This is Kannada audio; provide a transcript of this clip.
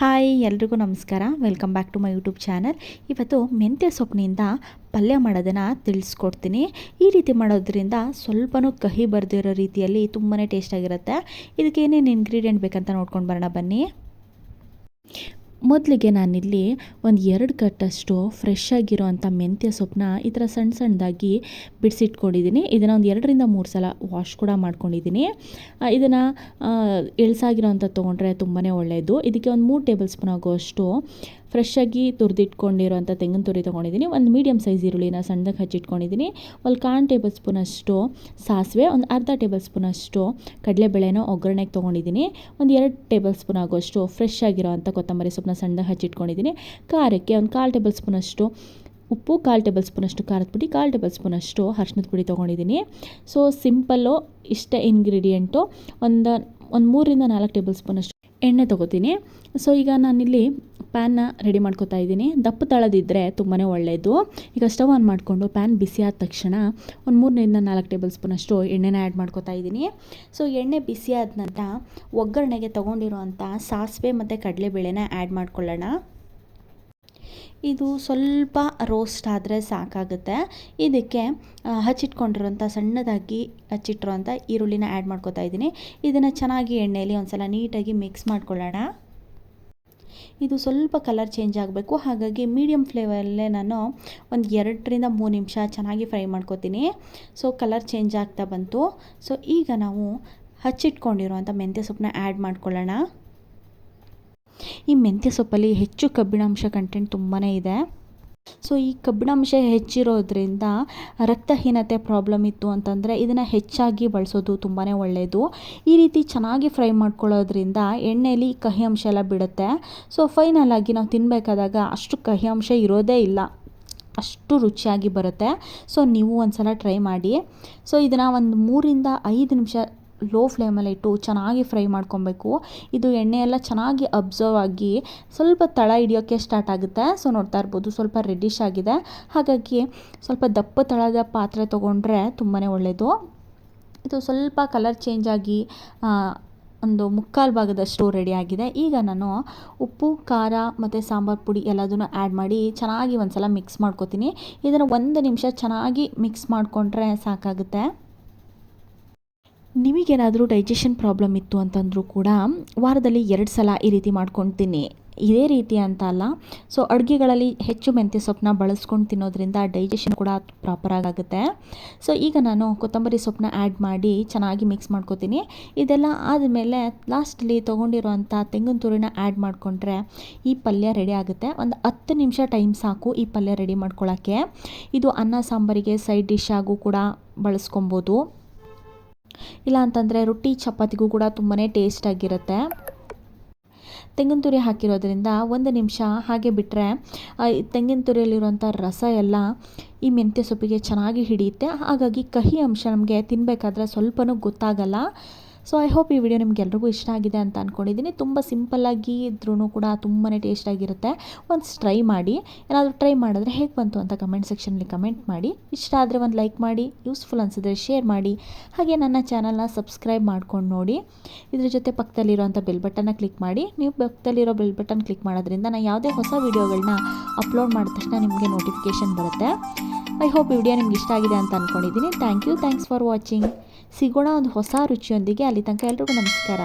ಹಾಯ್, ಎಲ್ರಿಗೂ ನಮಸ್ಕಾರ. Welcome back to my YouTube channel. ಇವತ್ತು ಮೆಂತ್ಯ ಸೊಪ್ಪಿನಿಂದ ಪಲ್ಯ ಮಾಡೋದನ್ನು ತಿಳಿಸ್ಕೊಡ್ತೀನಿ. ಈ ರೀತಿ ಮಾಡೋದ್ರಿಂದ ಸ್ವಲ್ಪನೂ ಕಹಿ ಬರೆದಿರೋ ರೀತಿಯಲ್ಲಿ ತುಂಬಾ ಟೇಸ್ಟಾಗಿರುತ್ತೆ ಇದಕ್ಕೇನೇನು ಇಂಗ್ರೀಡಿಯೆಂಟ್ ಬೇಕಂತ ನೋಡ್ಕೊಂಡು ಬರೋಣ ಬನ್ನಿ. ಮೊದಲಿಗೆ ನಾನಿಲ್ಲಿ ಒಂದು ಎರಡು ಕಟ್ಟಷ್ಟು ಫ್ರೆಶ್ ಆಗಿರೋವಂಥ ಮೆಂತ್ಯ ಸೊಪ್ಪನ್ನ ಈ ಥರ ಸಣ್ಣ ಸಣ್ಣದಾಗಿ ಬಿಡಿಸಿಟ್ಕೊಂಡಿದ್ದೀನಿ. ಇದನ್ನು ಒಂದು ಎರಡರಿಂದ ಮೂರು ಸಲ ವಾಶ್ ಕೂಡ ಮಾಡ್ಕೊಂಡಿದ್ದೀನಿ. ಇದನ್ನು ಎಳ್ಸಾಗಿರೋವಂಥ ತೊಗೊಂಡ್ರೆ ತುಂಬಾ ಒಳ್ಳೆಯದು ಇದಕ್ಕೆ ಒಂದು ಮೂರು ಟೇಬಲ್ ಸ್ಪೂನ್ ಆಗುವಷ್ಟು ಫ್ರೆಶ್ಶಾಗಿ ತುರಿದಿಟ್ಕೊಂಡಿರೋಂಥ ತೆಂಗಿನ ತುರಿ ತೊಗೊಂಡಿದ್ದೀನಿ. ಒಂದು ಮೀಡಿಯಮ್ ಸೈಜ್ ಈರುಳ್ಳಿನ ಸಣ್ಣದಾಗಿ ಹಚ್ಚಿಟ್ಕೊಂಡಿದ್ದೀನಿ. ಒಂದು ಕಾಲು ಟೇಬಲ್ ಸ್ಪೂನಷ್ಟು ಸಾಸಿವೆ, ಒಂದು ಅರ್ಧ ಟೇಬಲ್ ಸ್ಪೂನಷ್ಟು ಕಡಲೆಬೇಳೆನ ಒಗ್ಗರಣೆಗೆ ತೊಗೊಂಡಿದ್ದೀನಿ. ಒಂದು ಎರಡು ಟೇಬಲ್ ಸ್ಪೂನ್ ಆಗುವಷ್ಟು ಫ್ರೆಶ್ ಆಗಿರೋವಂಥ ಕೊತ್ತಂಬರಿ ಸೊಪ್ಪನ್ನ ಸಣ್ಣದಾಗಿ ಹಚ್ಚಿಟ್ಕೊಂಡಿದ್ದೀನಿ. ಖಾರಕ್ಕೆ ಒಂದು ಕಾಲು ಟೇಬಲ್ ಸ್ಪೂನಷ್ಟು ಉಪ್ಪು, ಕಾಲು ಟೇಬಲ್ ಸ್ಪೂನಷ್ಟು ಖಾರದ ಪುಡಿ, ಕಾಲು ಟೇಬಲ್ ಸ್ಪೂನಷ್ಟು ಅರ್ಶಿನದ ಪುಡಿ ತೊಗೊಂಡಿದ್ದೀನಿ. ಸೊ ಸಿಂಪಲ್ಲು ಇಷ್ಟ ಇಂಗ್ರೀಡಿಯೆಂಟು ಒಂದು ಒಂದು ಮೂರಿಂದ ನಾಲ್ಕು ಟೇಬಲ್ ಸ್ಪೂನಷ್ಟು ಎಣ್ಣೆ ತೊಗೋತೀನಿ. ಸೊ ಈಗ ನಾನಿಲ್ಲಿ ಪ್ಯಾನ್ನ ರೆಡಿ ಮಾಡ್ಕೊತಾ ಇದ್ದೀನಿ. ದಪ್ಪ ತಳದಿದ್ದರೆ ತುಂಬಾ ಒಳ್ಳೆಯದು ಈಗ ಸ್ಟವ್ ಆನ್ ಮಾಡಿಕೊಂಡು ಪ್ಯಾನ್ ಬಿಸಿ ಆದ ತಕ್ಷಣ ಒಂದು ಮೂರರಿಂದ ನಾಲ್ಕು ಟೇಬಲ್ ಸ್ಪೂನಷ್ಟು ಎಣ್ಣೆನ ಆ್ಯಡ್ ಮಾಡ್ಕೊತಾ ಇದ್ದೀನಿ. ಸೊ ಎಣ್ಣೆ ಬಿಸಿ ಆದ ನಂತರ ಒಗ್ಗರಣೆಗೆ ತೊಗೊಂಡಿರುವಂಥ ಸಾಸಿವೆ ಮತ್ತು ಕಡಲೆಬೇಳೆನ ಆ್ಯಡ್ ಮಾಡ್ಕೊಳ್ಳೋಣ. ಇದು ಸ್ವಲ್ಪ ರೋಸ್ಟ್ ಆದರೆ ಸಾಕಾಗುತ್ತೆ. ಇದಕ್ಕೆ ಹಚ್ಚಿಟ್ಕೊಂಡಿರೋಂಥ ಸಣ್ಣದಾಗಿ ಹಚ್ಚಿಟ್ಟಿರೋಂಥ ಈರುಳ್ಳಿನ ಆ್ಯಡ್ ಮಾಡ್ಕೊತಾ ಇದ್ದೀನಿ. ಇದನ್ನು ಚೆನ್ನಾಗಿ ಎಣ್ಣೆಯಲ್ಲಿ ಒಂದು ಸಲ ನೀಟಾಗಿ ಮಿಕ್ಸ್ ಮಾಡ್ಕೊಳ್ಳೋಣ. ಇದು ಸ್ವಲ್ಪ ಕಲರ್ ಚೇಂಜ್ ಆಗಬೇಕು. ಹಾಗಾಗಿ ಮೀಡಿಯಮ್ ಫ್ಲೇವರಲ್ಲೇ ನಾನು ಒಂದು ಎರಡರಿಂದ ಮೂರು ನಿಮಿಷ ಚೆನ್ನಾಗಿ ಫ್ರೈ ಮಾಡ್ಕೋತೀನಿ. ಸೊ ಕಲರ್ ಚೇಂಜ್ ಆಗ್ತಾ ಬಂತು. ಸೊ ಈಗ ನಾವು ಹಚ್ಚಿಟ್ಕೊಂಡಿರುವಂಥ ಮೆಂತ್ಯ ಸೊಪ್ಪನ್ನ ಆ್ಯಡ್ ಮಾಡ್ಕೊಳ್ಳೋಣ. ಈ ಮೆಂತ್ಯ ಸೊಪ್ಪಲ್ಲಿ ಹೆಚ್ಚು ಕಬ್ಬಿಣಾಂಶ ಕಂಟೆಂಟ್ ತುಂಬಾ ಇದೆ. ಸೊ ಈ ಕಬ್ಬಿಣಾಂಶ ಹೆಚ್ಚಿರೋದ್ರಿಂದ ರಕ್ತಹೀನತೆ ಪ್ರಾಬ್ಲಮ್ ಇತ್ತು ಅಂತಂದರೆ ಇದನ್ನು ಹೆಚ್ಚಾಗಿ ಬಳಸೋದು ತುಂಬಾ ಒಳ್ಳೆಯದು ಈ ರೀತಿ ಚೆನ್ನಾಗಿ ಫ್ರೈ ಮಾಡ್ಕೊಳ್ಳೋದ್ರಿಂದ ಎಣ್ಣೆಯಲ್ಲಿ ಕಹಿ ಅಂಶ ಎಲ್ಲ ಬಿಡುತ್ತೆ. ಸೊ ಫೈನಲಾಗಿ ನಾವು ತಿನ್ನಬೇಕಾದಾಗ ಅಷ್ಟು ಕಹಿ ಅಂಶ ಇರೋದೇ ಇಲ್ಲ. ಅಷ್ಟು ರುಚಿಯಾಗಿ ಬರುತ್ತೆ. ಸೊ ನೀವು ಒಂದು ಸಲ ಟ್ರೈ ಮಾಡಿ. ಸೊ ಇದನ್ನು ಒಂದು ಮೂರಿಂದ ಐದು ನಿಮಿಷ ಲೋ ಫ್ಲೇಮಲ್ಲಿ ಇಟ್ಟು ಚೆನ್ನಾಗಿ ಫ್ರೈ ಮಾಡ್ಕೊಬೇಕು. ಇದು ಎಣ್ಣೆ ಎಲ್ಲ ಚೆನ್ನಾಗಿ ಅಬ್ಸರ್ವ್ ಆಗಿ ಸ್ವಲ್ಪ ತಳ ಹಿಡಿಯೋಕ್ಕೆ ಸ್ಟಾರ್ಟ್ ಆಗುತ್ತೆ. ಸೊ ನೋಡ್ತಾ ಇರ್ಬೋದು ಸ್ವಲ್ಪ ರೆಡ್ಡಿಶ್ ಆಗಿದೆ. ಹಾಗಾಗಿ ಸ್ವಲ್ಪ ದಪ್ಪ ತಳದ ಪಾತ್ರೆ ತೊಗೊಂಡ್ರೆ ತುಂಬಾ ಒಳ್ಳೆಯದು ಇದು ಸ್ವಲ್ಪ ಕಲರ್ ಚೇಂಜ್ ಆಗಿ ಒಂದು ಮುಕ್ಕಾಲು ಭಾಗದಷ್ಟು ರೆಡಿ ಆಗಿದೆ. ಈಗ ನಾನು ಉಪ್ಪು, ಖಾರ ಮತ್ತು ಸಾಂಬಾರು ಪುಡಿ ಎಲ್ಲದನ್ನು ಆ್ಯಡ್ ಮಾಡಿ ಚೆನ್ನಾಗಿ ಒಂದು ಸಲ ಮಿಕ್ಸ್ ಮಾಡ್ಕೋತೀನಿ. ಇದನ್ನು ಒಂದು ನಿಮಿಷ ಚೆನ್ನಾಗಿ ಮಿಕ್ಸ್ ಮಾಡಿಕೊಂಡ್ರೆ ಸಾಕಾಗುತ್ತೆ. ನಿಮಗೇನಾದರೂ ಡೈಜೆಷನ್ ಪ್ರಾಬ್ಲಮ್ ಇತ್ತು ಅಂತಂದರೂ ಕೂಡ ವಾರದಲ್ಲಿ ಎರಡು ಸಲ ಈ ರೀತಿ ಮಾಡ್ಕೊತೀನಿ. ಇದೇ ರೀತಿ ಅಂತ ಅಲ್ಲ. ಸೊ ಅಡುಗೆಗಳಲ್ಲಿ ಹೆಚ್ಚು ಮೆಂತ್ಯ ಸೊಪ್ಪನ್ನ ಬಳಸ್ಕೊಂಡು ತಿನ್ನೋದ್ರಿಂದ ಡೈಜೆಷನ್ ಕೂಡ ಪ್ರಾಪರಾಗುತ್ತೆ ಸೊ ಈಗ ನಾನು ಕೊತ್ತಂಬರಿ ಸೊಪ್ಪನ್ನ ಆ್ಯಡ್ ಮಾಡಿ ಚೆನ್ನಾಗಿ ಮಿಕ್ಸ್ ಮಾಡ್ಕೋತೀನಿ. ಇದೆಲ್ಲ ಆದಮೇಲೆ ಲಾಸ್ಟಲ್ಲಿ ತೊಗೊಂಡಿರೋಂಥ ತೆಂಗಿನ ತುರಿನ ಆ್ಯಡ್ ಮಾಡಿಕೊಂಡ್ರೆ ಈ ಪಲ್ಯ ರೆಡಿ ಆಗುತ್ತೆ. ಒಂದು ಹತ್ತು ನಿಮಿಷ ಟೈಮ್ ಸಾಕು ಈ ಪಲ್ಯ ರೆಡಿ ಮಾಡ್ಕೊಳ್ಳೋಕ್ಕೆ ಇದು ಅನ್ನ, ಸಾಂಬಾರಿಗೆ ಸೈಡ್ ಡಿಶ್ ಆಗೂ ಕೂಡ ಬಳಸ್ಕೊಬೋದು. ಇಲ್ಲ ಅಂತಂದರೆ ರೊಟ್ಟಿ ಚಪಾತಿಗೂ ಕೂಡ ತುಂಬಾ ಟೇಸ್ಟಾಗಿರುತ್ತೆ ತೆಂಗಿನ ತುರಿ ಹಾಕಿರೋದ್ರಿಂದ ಒಂದು ನಿಮಿಷ ಹಾಗೆ ಬಿಟ್ಟರೆ ತೆಂಗಿನ ತುರಿಯಲ್ಲಿರುವಂಥ ರಸ ಎಲ್ಲ ಈ ಮೆಂತ್ಯ ಸೊಪ್ಪಿಗೆ ಚೆನ್ನಾಗಿ ಹಿಡಿಯುತ್ತೆ. ಹಾಗಾಗಿ ಕಹಿ ಅಂಶ ನಮಗೆ ತಿನ್ನಬೇಕಾದ್ರೆ ಸ್ವಲ್ಪನೂ ಗೊತ್ತಾಗಲ್ಲ. ಸೊ ಐ ಹೋಪ್ ಈ ವಿಡಿಯೋ ನಿಮ್ಗೆ ಇಷ್ಟ ಆಗಿದೆ ಅಂತ ಅಂದ್ಕೊಂಡಿದ್ದೀನಿ ತುಂಬ ಸಿಂಪಲ್ಲಾಗಿ ಇದ್ರೂ ಕೂಡ ತುಂಬಾ ಟೇಸ್ಟಾಗಿರುತ್ತೆ ಒಂದು ಟ್ರೈ ಮಾಡಿ, ಏನಾದರೂ ಟ್ರೈ ಮಾಡಿದ್ರೆ ಹೇಗೆ ಬಂತು ಅಂತ ಕಮೆಂಟ್ ಸೆಕ್ಷನಲ್ಲಿ ಕಮೆಂಟ್ ಮಾಡಿ. ಇಷ್ಟ ಆದರೆ ಒಂದು ಲೈಕ್ ಮಾಡಿ ಯೂಸ್ಫುಲ್ ಅನಿಸಿದ್ರೆ ಶೇರ್ ಮಾಡಿ. ಹಾಗೆ ನನ್ನ ಚಾನಲ್ನ ಸಬ್ಸ್ಕ್ರೈಬ್ ಮಾಡ್ಕೊಂಡು ನೋಡಿ. ಇದ್ರ ಜೊತೆ ಪಕ್ಕದಲ್ಲಿರೋಂಥ ಬೆಲ್ ಬಟನ್ನ ಕ್ಲಿಕ್ ಮಾಡಿ. ನೀವು ಪಕ್ಕದಲ್ಲಿರೋ ಬೆಲ್ ಬಟನ್ ಕ್ಲಿಕ್ ಮಾಡೋದ್ರಿಂದ ನಾನು ಯಾವುದೇ ಹೊಸ ವೀಡಿಯೋಗಳನ್ನ ಅಪ್ಲೋಡ್ ಮಾಡಿದ ತಕ್ಷಣ ನಿಮಗೆ ನೋಟಿಫಿಕೇಷನ್ ಬರುತ್ತೆ. ಐ ಹೋಪ್ ವಿಡಿಯೋ ನಿಮ್ಗೆ ಇಷ್ಟ ಆಗಿದೆ ಅಂತ ಅಂದ್ಕೊಂಡಿದ್ದೀನಿ thank you thanks for watching ಸಿಗೋಣ ಒಂದು ಹೊಸ ರುಚಿಯೊಂದಿಗೆ. ಅಲ್ಲಿ ತನಕ ಎಲ್ರಿಗೂ ನಮಸ್ಕಾರ.